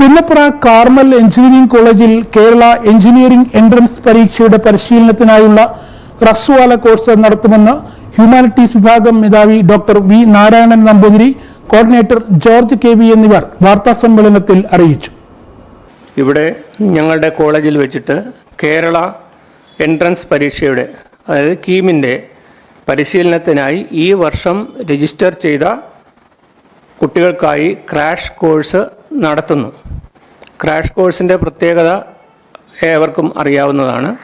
Punnapra Carmel engineering കോളേജിൽ Kerala engineering entrance പരീക്ഷയുടെ പരിശീലനത്തിനായുള്ള റസ്വാല course നടത്തുമെന്ന് ഹ്യൂമാനിറ്റീസ് വിഭാഗം മേധാവി doctor V Narayanan Namboothiri coordinator George K V എന്നിവർ വാർത്താസമ്മേളനത്തിൽ അറിയിച്ചു. ഇവിടെ ഞങ്ങളുടെ കോളേജിൽ വെച്ചിട്ട് കേരള എൻട്രൻസ് പരീക്ഷയുടെ അതായത് കീമിന്റെ പരിശീലനത്തിനായി ഈ വർഷം രജിസ്റ്റർ ചെയ്ത കുട്ടികൾക്കായി ക്രാഷ് കോഴ്സ് നടത്തുന്നു. ക്രാഷ് കോഴ്സിന്റെ പ്രത്യേകത ഏവർക്കും അറിയാവുന്നതാണ്.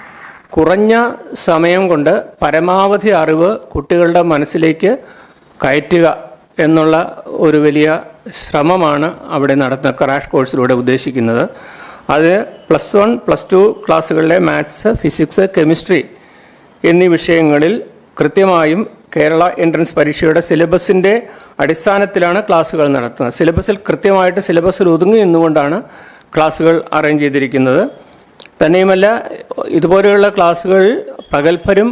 കുറഞ്ഞ സമയം കൊണ്ട് പരമാവധി അറിവ് കുട്ടികളുടെ മനസ്സിലേക്ക് കയറ്റുക എന്നുള്ള ഒരു വലിയ ശ്രമമാണ് അവിടെ നടത്തുന്ന ക്രാഷ് കോഴ്സിലൂടെ ഉദ്ദേശിക്കുന്നത്. അത് പ്ലസ് വൺ പ്ലസ് ടു ക്ലാസ്സുകളിലെ മാത്സ് ഫിസിക്സ് കെമിസ്ട്രി എന്നീ വിഷയങ്ങളിൽ കൃത്യമായും കേരള എൻട്രൻസ് പരീക്ഷയുടെ സിലബസിന്റെ അടിസ്ഥാനത്തിലാണ് ക്ലാസ്സുകൾ നടത്തുന്നത്. സിലബസിൽ കൃത്യമായിട്ട് സിലബസിൽ ഒതുങ്ങി നിന്നുകൊണ്ടാണ് ക്ലാസ്സുകൾ അറേഞ്ച് ചെയ്തിരിക്കുന്നത്. തന്നെയുമല്ല ഇതുപോലെയുള്ള ക്ലാസ്സുകൾ പ്രഗത്ഭരും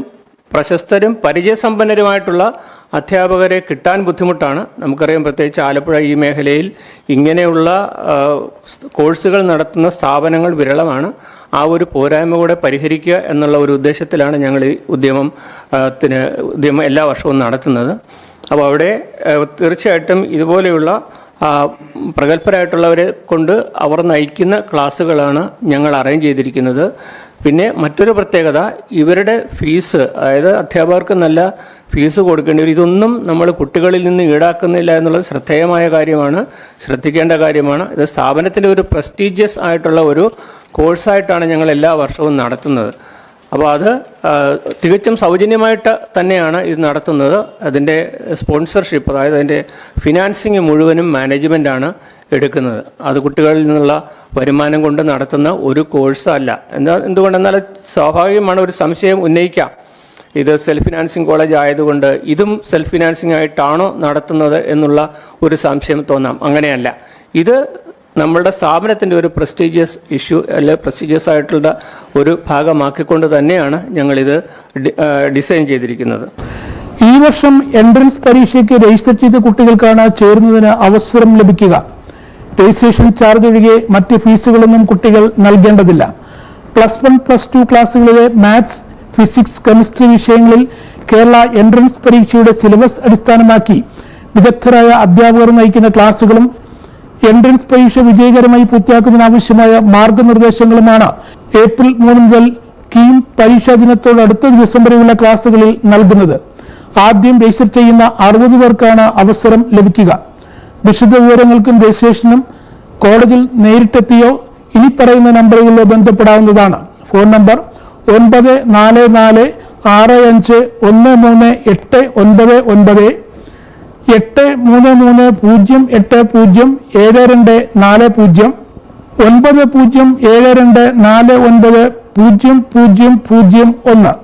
പ്രശസ്തരും പരിചയസമ്പന്നരുമായിട്ടുള്ള അധ്യാപകരെ കിട്ടാൻ ബുദ്ധിമുട്ടാണ്. നമുക്കറിയാം പ്രത്യേകിച്ച് ആലപ്പുഴ ഈ മേഖലയിൽ ഇങ്ങനെയുള്ള കോഴ്സുകൾ നടത്തുന്ന സ്ഥാപനങ്ങൾ വിരളമാണ്. ആ ഒരു പോരായ്മ കൂടെ പരിഹരിക്കുക എന്നുള്ള ഒരു ഉദ്ദേശത്തിലാണ് ഞങ്ങൾ ഈ ഉദ്യമം ത്തിന് ഉദ്യമം എല്ലാ വർഷവും നടത്തുന്നത്. അപ്പോൾ അവിടെ തീർച്ചയായിട്ടും ഇതുപോലെയുള്ള പ്രഗത്ഭരായിട്ടുള്ളവരെ കൊണ്ട് അവർ നയിക്കുന്ന ക്ലാസ്സുകളാണ് ഞങ്ങൾ അറേഞ്ച് ചെയ്തിരിക്കുന്നത്. പിന്നെ മറ്റൊരു പ്രത്യേകത ഇവരുടെ ഫീസ് അതായത് അധ്യാപകർക്ക് നല്ല ഫീസ് കൊടുക്കേണ്ടി വരും. ഇതൊന്നും നമ്മൾ കുട്ടികളിൽ നിന്ന് ഈടാക്കുന്നില്ല എന്നുള്ളത് ശ്രദ്ധേയമായ കാര്യമാണ് ശ്രദ്ധിക്കേണ്ട കാര്യമാണ്. ഇത് സ്ഥാപനത്തിന്റെ ഒരു പ്രസ്റ്റീജിയസ് ആയിട്ടുള്ള ഒരു കോഴ്സായിട്ടാണ് ഞങ്ങൾ എല്ലാ വർഷവും നടത്തുന്നത്. അപ്പോൾ അത് തികച്ചും സൗജന്യമായിട്ട് തന്നെയാണ് ഇത് നടത്തുന്നത്. അതിന്റെ സ്പോൺസർഷിപ്പ് അതായത് അതിന്റെ ഫിനാൻസിങ് മുഴുവനും മാനേജ്മെന്റാണ് എടുക്കുന്നത്. അത് കുട്ടികളിൽ നിന്നുള്ള വരുമാനം കൊണ്ട് നടത്തുന്ന ഒരു കോഴ്സ് അല്ല. എന്താ എന്തുകൊണ്ടെന്നാൽ സ്വാഭാവികമാണ് ഒരു സംശയം ഉന്നയിക്കാം. ഇത് സെൽഫ് ഫിനാൻസിങ് കോളേജ് ആയതുകൊണ്ട് ഇതും സെൽഫ് ഫിനാൻസിങ് ആയിട്ടാണോ നടത്തുന്നത് എന്നുള്ള ഒരു സംശയം തോന്നാം. അങ്ങനെയല്ല. ഇത് നമ്മളുടെ സ്ഥാപനത്തിന്റെ ഒരു പ്രസ്റ്റീജിയസ് ഇഷ്യൂ അല്ലെ പ്രസ്റ്റീജിയസ് ആയിട്ടുള്ള ഒരു ഭാഗമാക്കിക്കൊണ്ട് തന്നെയാണ് ഞങ്ങളിത് ഡിസൈൻ ചെയ്തിരിക്കുന്നത്. ഈ വർഷം എൻട്രൻസ് പരീക്ഷയ്ക്ക് രജിസ്റ്റർ ചെയ്ത കുട്ടികൾക്കാണ് ചേരുന്നതിന് അവസരം ലഭിക്കുക. രജിസ്ട്രേഷൻ ചാർജ് ഒഴികെ മറ്റ് ഫീസുകളൊന്നും കുട്ടികൾ നൽകേണ്ടതില്ല. പ്ലസ് വൺ പ്ലസ് ടു ക്ലാസ്സുകളിലെ മാത്സ് ഫിസിക്സ് കെമിസ്ട്രി വിഷയങ്ങളിൽ കേരള എൻട്രൻസ് പരീക്ഷയുടെ സിലബസ് അടിസ്ഥാനമാക്കി വിദഗ്ധരായ അധ്യാപകർ നയിക്കുന്ന ക്ലാസുകളും എൻട്രൻസ് പരീക്ഷ വിജയകരമായി പൂർത്തിയാക്കുന്നതിനാവശ്യമായ മാർഗനിർദ്ദേശങ്ങളുമാണ് ഏപ്രിൽ മൂന്ന് മുതൽ കീം പരീക്ഷാ ദിനത്തോട് അടുത്ത ദിവസം വരെയുള്ള ക്ലാസുകളിൽ നൽകുന്നത്. ആദ്യം രജിസ്റ്റർ ചെയ്യുന്ന അറുപത് പേർക്കാണ് അവസരം ലഭിക്കുക. വിശദ വിവരങ്ങൾക്കും രജിസ്ട്രേഷനും കോളേജിൽ നേരിട്ടെത്തിയോ ഇനി പറയുന്ന നമ്പറുകളിലോ ബന്ധപ്പെടാവുന്നതാണ്. ഫോൺ നമ്പർ ഒൻപത് നാല് നാല് ആറ് അഞ്ച് ഒന്ന് മൂന്ന് എട്ട് ഒൻപത് ഒൻപത് എട്ട് മൂന്ന് മൂന്ന് പൂജ്യം എട്ട് പൂജ്യം ഏഴ് രണ്ട് നാല് പൂജ്യം ഒൻപത് പൂജ്യം ഏഴ് രണ്ട് നാല് ഒൻപത് പൂജ്യം പൂജ്യം പൂജ്യം ഒന്ന്.